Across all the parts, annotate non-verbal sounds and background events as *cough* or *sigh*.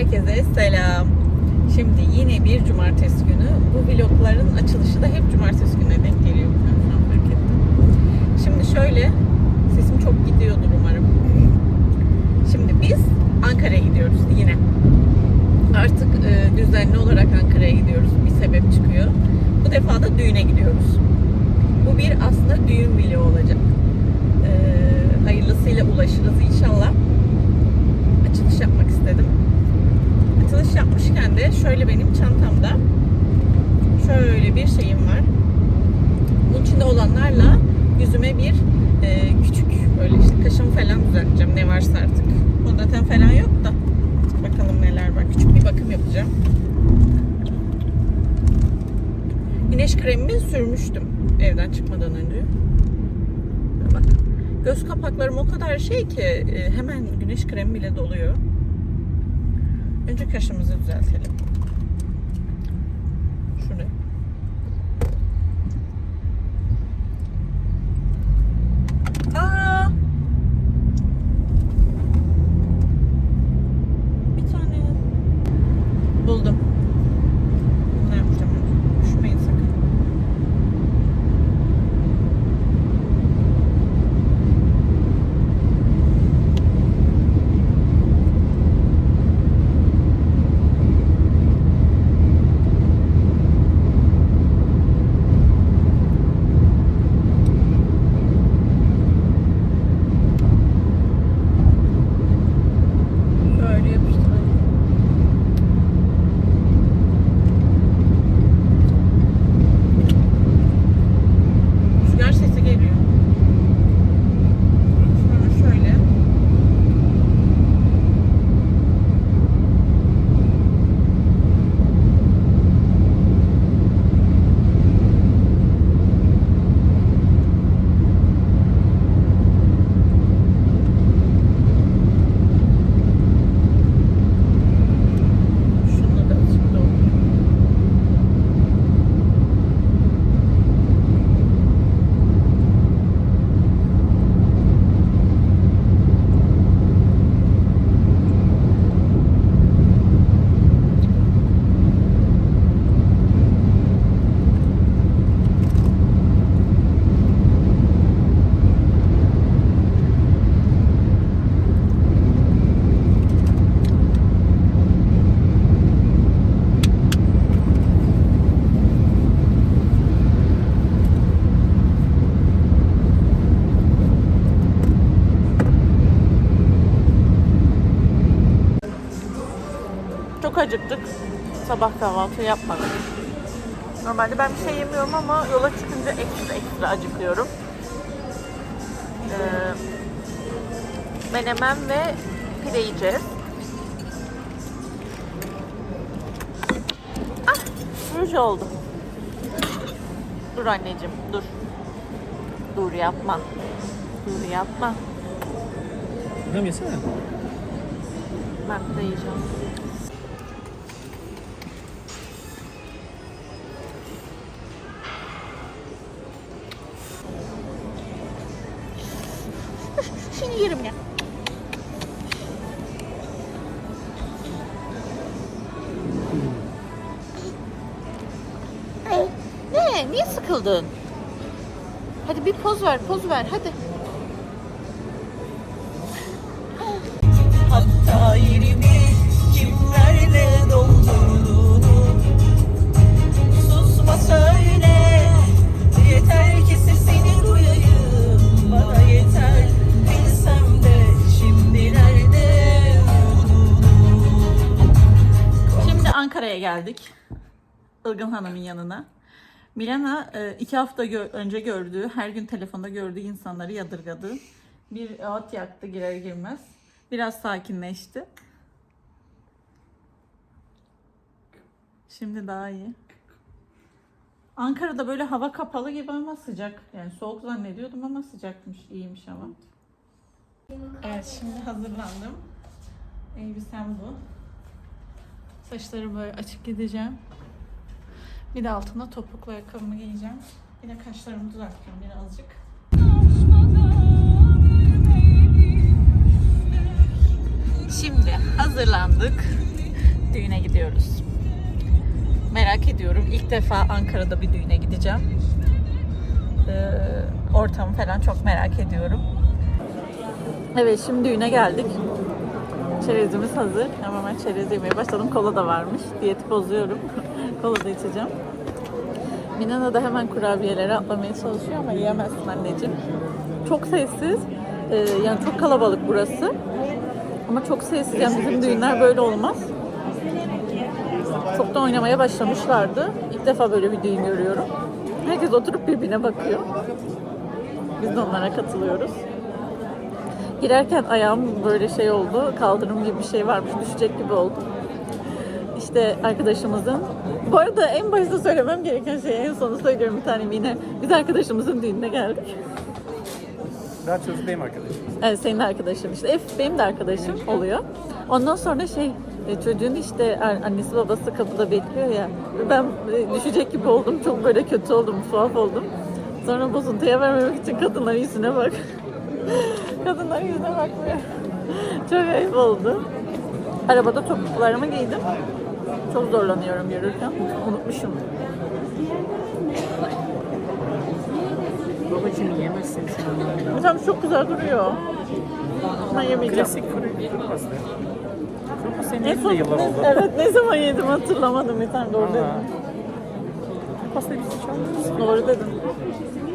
Herkese selam. Şimdi yine bir cumartesi günü. Bu vlogların açılışı da hep cumartesi gününe denk geliyor. Fark ettim. Şimdi şöyle, sesim çok gidiyordur umarım. Şimdi biz Ankara'ya gidiyoruz yine. Artık e, düzenli olarak Ankara'ya gidiyoruz. Bir sebep çıkıyor. Bu defa da düğüne gidiyoruz. Bu bir aslında düğün vlogu olacak. E, hayırlısıyla ulaşırız inşallah. Açılış yapmak istedim. Yapmışken de şöyle benim çantamda şöyle bir şeyim var. Bunun içinde olanlarla yüzüme bir e, küçük böyle işte kaşım falan düzelteceğim ne varsa artık. Fondöten falan yok da bakalım neler var. Küçük bir bakım yapacağım. Güneş kremimi sürmüştüm evden çıkmadan önce. Bak göz kapaklarım o kadar şey ki e, hemen güneş kremi bile doluyor. Önce kaşımızı düzeltelim. Sabah kahvaltı yapmadık. Normalde ben bir şey yemiyorum ama yola çıkınca ekstra ekstra acıkıyorum. Ee, menemen ve pide yiyeceğiz. Ah! Ruj oldu. Dur anneciğim, dur. Dur yapma. Dur yapma. Hem yesene. Ben de yiyeceğim. Sıkıldın? Hadi bir poz ver, poz ver hadi. Hatta yerimi kimlerle doldurduğunu Susma söyle Yeter ki sesini duyayım Bana yeter bilsem de Şimdi nerede Şimdi Ankara'ya geldik. Ilgın Hanım'ın yanına. Milena e, iki hafta önce gördüğü, her gün telefonda gördüğü insanları yadırgadı. Bir at yaktı girer girmez. Biraz sakinleşti. Şimdi daha iyi. Ankara'da böyle hava kapalı gibi ama sıcak. Yani soğuk zannediyordum ama sıcakmış, iyiymiş hava. Evet şimdi hazırlandım. Elbisem bu. Saçları böyle açık gideceğim. Bir de altına topuklu ayakkabımı giyeceğim. Bir de kaşlarımı düzelteceğim birazcık. Şimdi hazırlandık. düğüne gidiyoruz. Merak ediyorum. İlk defa Ankara'da bir düğüne gideceğim. Ee, ortamı falan çok merak ediyorum. Evet şimdi düğüne geldik. Çerezimiz hazır. Ben çerez yemeye başladım. Kola da varmış. Diyeti bozuyorum. Kola da içeceğim. Minana da hemen kurabiyelere atlamaya çalışıyor ama yiyemezsin anneciğim. Çok sessiz. Ee, yani çok kalabalık burası. Ama çok sessiz. Yani bizim düğünler böyle olmaz. Çok da oynamaya başlamışlardı. İlk defa böyle bir düğün görüyorum. Herkes oturup birbirine bakıyor. Biz de onlara katılıyoruz. Girerken ayağım böyle şey oldu. Kaldırım gibi bir şey varmış. Düşecek gibi oldum. İşte arkadaşımızın bu arada en başta söylemem gereken şeyi en sonu söylüyorum bir tanem yine. Biz arkadaşımızın düğününe geldik. Daha çocuk benim arkadaşım. Evet, senin arkadaşın işte. F benim de arkadaşım oluyor. Ondan sonra şey e, çocuğun işte a- annesi babası kapıda bekliyor ya. Ben e, düşecek gibi oldum. Çok böyle kötü oldum, tuhaf oldum. Sonra bozuntuya vermemek için kadınların yüzüne bak. *laughs* kadınların yüzüne bakmıyor. Çok ayıp oldu. Arabada topuklarımı giydim. Çok zorlanıyorum yürürken. Unutmuşum. Babacığım yemezsin sen. Hocam çok güzel duruyor. Ben yemeyeceğim. Klasik kuru pasta. Kuru pasta En son, de yıllar oldu. evet ne zaman yedim hatırlamadım bir tane doğru Aa. dedim. Pastayı biz hiç almıyoruz. Doğru dedim.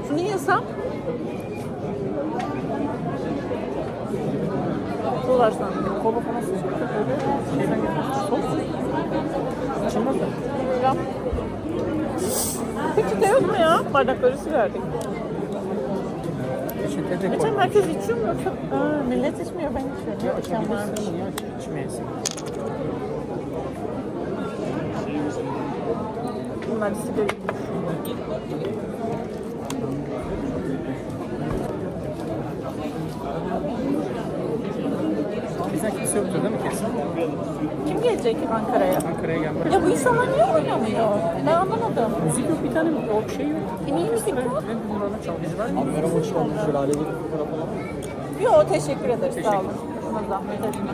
Şunu yesem. Sanırım. Kola falan da böyle şeyden geliyor. Sos. İçilmez mi? Bilmiyorum. Peçete yok mu ya? Bardakları. Peçete de Geçen koy. herkes içiyor mu? Çok... Aa, millet içmiyor ben içiyorum. İçen varmış. Açabilirsin ya içmeyesin. Bunlar sigara gelecek Ankara'ya? Ankara'ya gelmek. Ya bu insanlar niye oynamıyor? Ben anlamadım. Müzik yok bir tane o şey yok. E niye müzik yok? Ben bunlarla çalgıcılar mı? Merhaba hoş geldiniz. Şöyle ailevi bir fotoğraf alalım. Yok teşekkür ederiz. Sağ Teşekkür olun. Buna zahmet etme.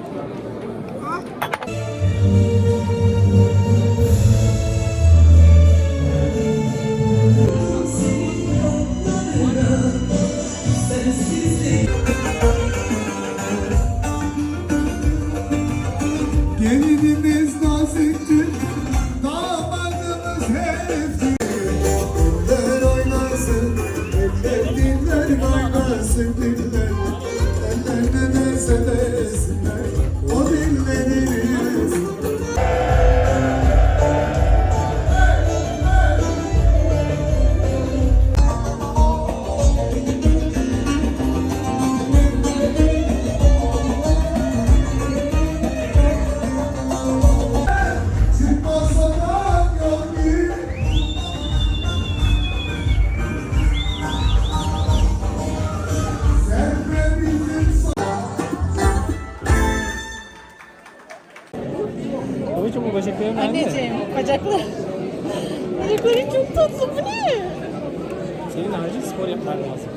Senin acil spor yapman lazım.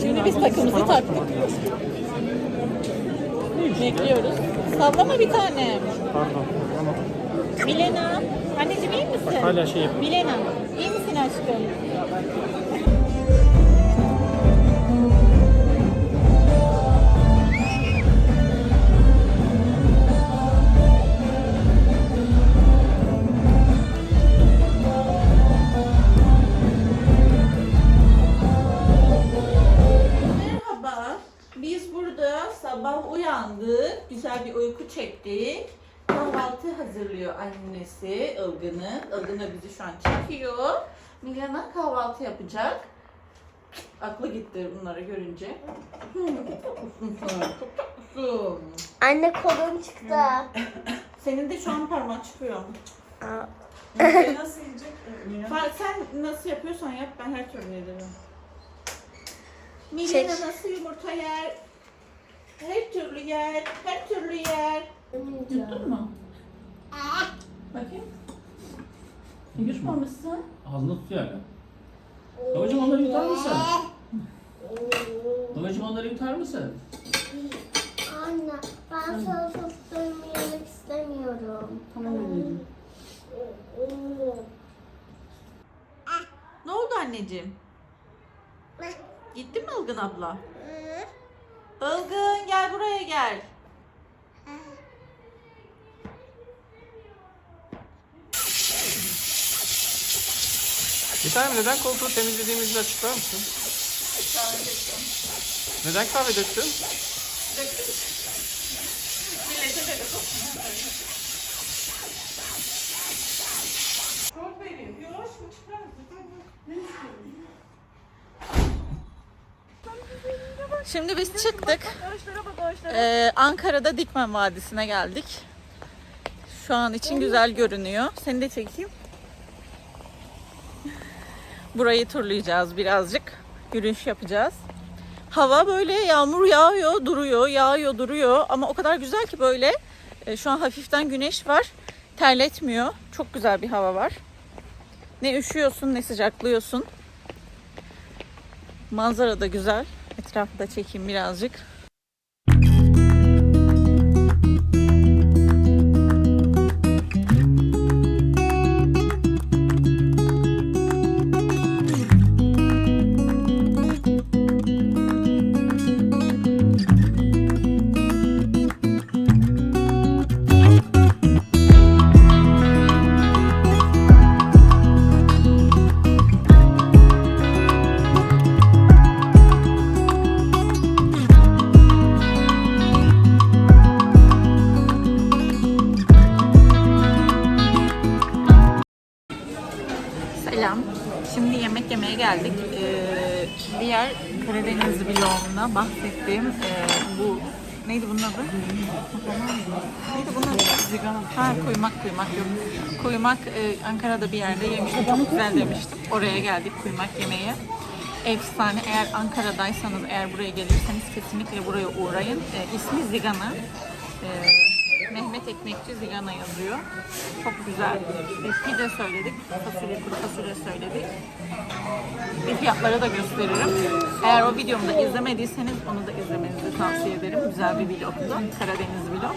Şimdi biz takımızı taktık. Bekliyoruz. Sallama bir tane. Pardon. Tamam. Milena. Anneciğim iyi misin? Hala şey yapıyor. Milena. iyi misin aşkım? Uyandık. Güzel bir uyku çektik. Kahvaltı hazırlıyor annesi Ilgın'ın. Ilgın da bizi şu an çekiyor. Milana kahvaltı yapacak. Aklı gitti bunları görünce. Hmm, çok tatlısın sen, çok tatlısın. Anne kolum çıktı. *laughs* Senin de şu an parmağın çıkıyor. Aa. *laughs* nasıl yiyecek? Sen nasıl yapıyorsan yap ben her türlü ederim. Milena Çek. nasıl yumurta yer? Her türlü yer, her türlü yer. Yuttun mu? Bakayım. Yutmamışsın. Ağzında tutuyor hala. Babacım onları yutar mısın? Babacım onları yutar mısın? Anne ben salatalıklarımı yemek istemiyorum. Tamam anneciğim. Ne oldu anneciğim? Gitti mi Ilgın abla? Ilgın gel buraya gel. Bir tanem neden koltuğu temizlediğimizi açıklar mısın? Neden kahve döktün? Şimdi biz çıktık. Ee, Ankara'da Dikmen Vadisi'ne geldik. Şu an için güzel görünüyor. Seni de çekeyim. Burayı turlayacağız birazcık. Yürüyüş yapacağız. Hava böyle yağmur yağıyor, duruyor, yağıyor, duruyor. Ama o kadar güzel ki böyle. e, Şu an hafiften güneş var. Terletmiyor. Çok güzel bir hava var. Ne üşüyorsun ne sıcaklıyorsun. Manzara da güzel. Etrafı da çekeyim birazcık. Vlogumda bahsettiğim e, bu neydi bunun adı? Neydi bunun adı? Ha kuymak kuymak yok. Kuymak e, Ankara'da bir yerde yemiştim. Çok güzel demiştim. Oraya geldik kuymak yemeye. Efsane. Eğer Ankara'daysanız, eğer buraya gelirseniz kesinlikle buraya uğrayın. E, ismi Zigana. E, Mehmet Ekmekçi Zigana yazıyor. Çok güzel. E, pide söyledik. Fasulye, kuru fasulye söyledik. Ve fiyatları da gösteririm. Eğer o videomu da izlemediyseniz onu da izlemenizi tavsiye ederim. Güzel bir vlogdu. Karadeniz vlog.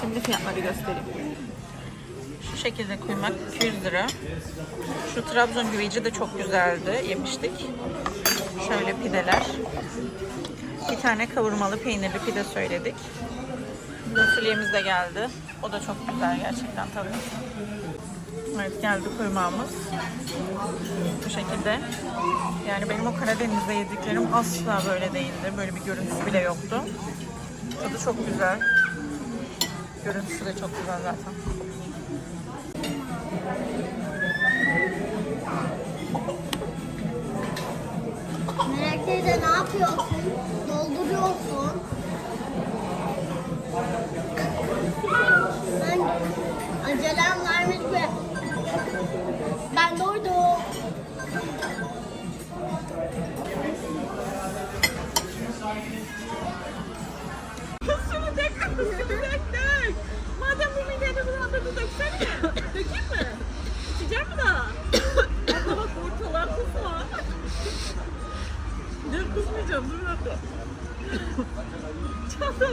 Şimdi fiyatları göstereyim. Şu şekilde kuymak 200 lira. Şu Trabzon güveci de çok güzeldi. Yemiştik. Şöyle pideler. Bir tane kavurmalı peynirli pide söyledik. Fasulyemiz de geldi. O da çok güzel gerçekten tabii. Evet geldi kuymağımız. Bu şekilde. Yani benim o Karadeniz'de yediklerim asla böyle değildi. Böyle bir görüntüsü bile yoktu. Tadı çok güzel. Görüntüsü de çok güzel zaten. Teyze ne yapıyorsun?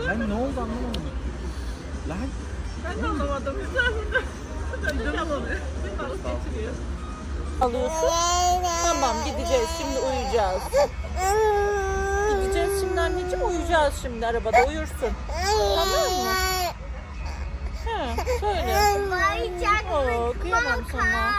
Ben ne oldu anlamadım. Lan Ben de anlamadım. Güzel burada. Midem alıyor. Alıyorsun. Tamam gideceğiz şimdi uyuyacağız. Gideceğiz şimdi anneciğim uyuyacağız şimdi arabada uyursun. Tamam mı? He söyle. Oo, kıyamam sana.